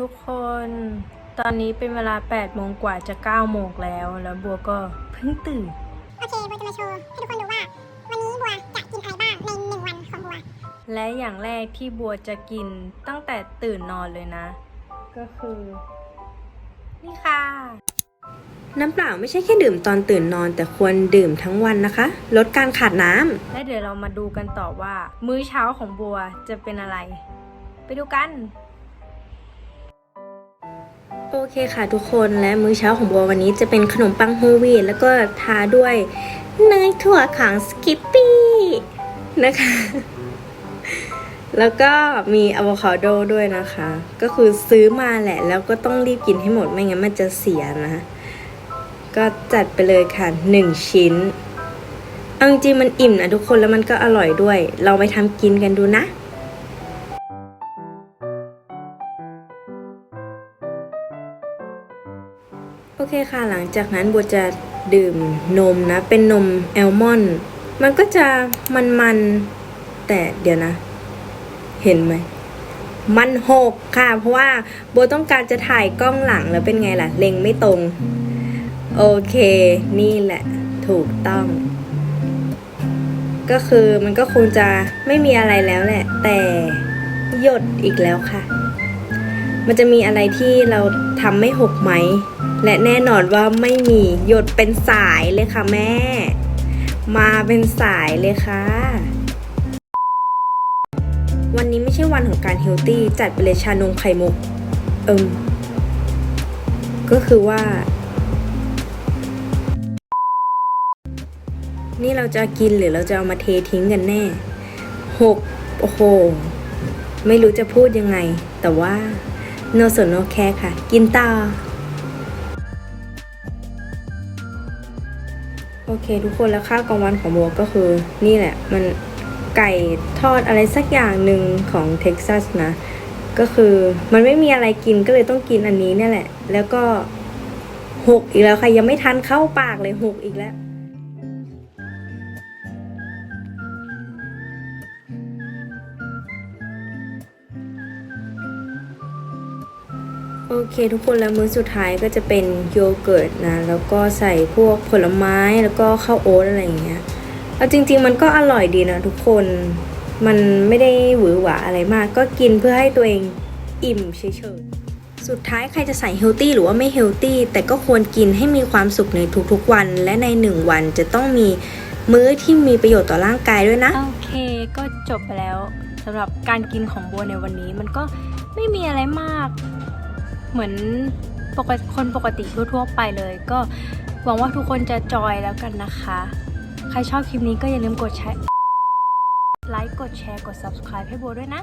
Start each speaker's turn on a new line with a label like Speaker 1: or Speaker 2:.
Speaker 1: ทุกคน ตอนนี้เป็นเวลา8โมงกว่าจะ9โมงแล้ว แล้วบัวก็เพิ่งตื่น
Speaker 2: โอเค บัวจะมาโชว์ให้ทุกคนดูว่า วันนี้บัวจะกินอะไรบ้างในหนึ่งวันของบัว
Speaker 1: และอย่างแรกที่บัวจะกินตั้งแต่ตื่นนอนเลยนะ ก็คือ นี่ค่ะ
Speaker 3: น้ำเปล่าไม่ใช่แค่ดื่มตอนตื่นนอน แต่ควรดื่มทั้งวันนะคะ ลดการขาดน้ำ
Speaker 1: และเดี๋ยวเรามาดูกันต่อว่า มื้อเช้าของบัวจะเป็นอะไร ไปดูกัน
Speaker 3: โอเคค่ะทุกคนและมื้อเช้าของบัววันนี้จะเป็นขนมปังโฮลวีตแล้วก็ทาด้วยเนยถั่วขังสกิปปี้นะคะ แล้วก็มีอะโวคาโดด้วยนะคะ ก็คือซื้อมาแหละ แล้วก็ต้องรีบกินให้หมดไม่งั้นมันจะเสียนะ ก็จัดไปเลยค่ะหนึ่งชิ้นเอาจริงมันอิ่มนะทุกคนแล้วมันก็อร่อยด้วย เราไปทำกินกันดูนะ โอเคค่ะหลังจากนั้นบัวจะดื่มนมนะ เป็นนมแอลมอนด์มันก็จะมันๆ แต่เดี๋ยวนะ เห็นไหมมันหกค่ะ เพราะว่าโบต้องการจะถ่ายกล้องหลังแล้วเป็นไงล่ะ เล็งไม่ตรง โอเค นี่แหละ ถูกต้อง ก็คือมันก็คงจะไม่มีอะไรแล้วแหละ แต่หยดอีกแล้วค่ะ มันจะมีอะไรที่เราทำไม่หกไหม และแน่นอนว่าไม่มีหยดเป็นสายเลยค่ะแม่ มาเป็นสายเลยค่ะ วันนี้ไม่ใช่วันของการเฮลตี้จัดไปเลยชานมไข่มุก เอิมก็คือว่า นี่เราจะกินหรือเราจะเอามาเททิ้งกันแน่หกโอ้โห ไม่รู้จะพูดยังไง แต่ว่า โนสนโนแคร์ค่ะ กินต่อ โอเคทุกคนแล้วข้าวกลางวันของโบก็คือ นี่แหละ มันไก่ทอดอะไรสักอย่างหนึ่งของเท็กซัสนะ ก็คือมันไม่มีอะไรกินก็เลยต้องกินอันนี้เนี่ยแหละ แล้วก็หกอีกแล้วค่ะ ยังไม่ทันเข้าปากเลยหกอีกแล้ว โอเคทุกคนแล้วมื้อสุดท้ายก็จะเป็นโยเกิร์ตนะแล้วก็ใส่พวกผลไม้แล้วก็ข้าวโอ๊ตอะไรอย่างเงี้ยเอาจริง ๆ มันก็อร่อยดีนะทุกคนมันไม่ได้หวือหวาอะไรมากก็กินเพื่อให้ตัวเองอิ่มเฉยๆสุดท้ายใครจะใส่เฮลตี้หรือว่าไม่เฮลตี้แต่ก็ควรกินให้มีความสุขในทุกๆวัน และในหนึ่งวันจะต้องมีมื้อที่มีประโยชน์ต่อร่างกายด้วยนะ
Speaker 1: โอเคก็จบไปแล้วสำหรับการกินของบัวในวันนี้มันก็ไม่มีอะไรมาก เหมือนปกติคนปกติทั่วๆไปเลย ก็หวังว่าทุกคนจะจอยแล้วกันนะคะ ใครชอบคลิปนี้ก็อย่าลืมกดแชร์ไลค์กดแชร์กด subscribe ให้โบด้วยนะ